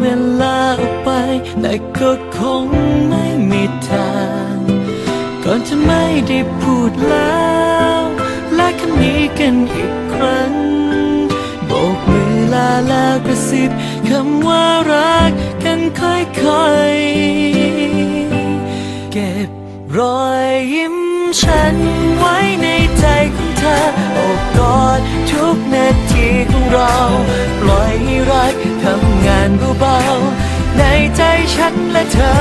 เวลาออกไป แต่ก็คงไม่มีทางก่อนจะไม่ได้พูดแล้วและคำนี้กันอีกครั้งโบกมือลาแล้วกระซิบคำว่ารักกันค่อยๆ เก็บรอยยิ้มฉันไว้ในใจของเธอโอบกอดทุกนาทีของเรา เบาๆในใจฉันและเธอ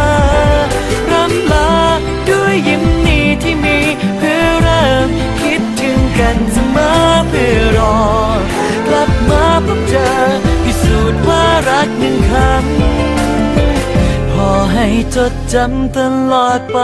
รำลาด้วยยิ้มนี้ที่มีเพื่อเริ่มคิดถึงกันเสมอเพื่อรอกลับมาพบเจอพิสูจน์ว่ารักหนึ่งคำพอให้จดจำตลอดไป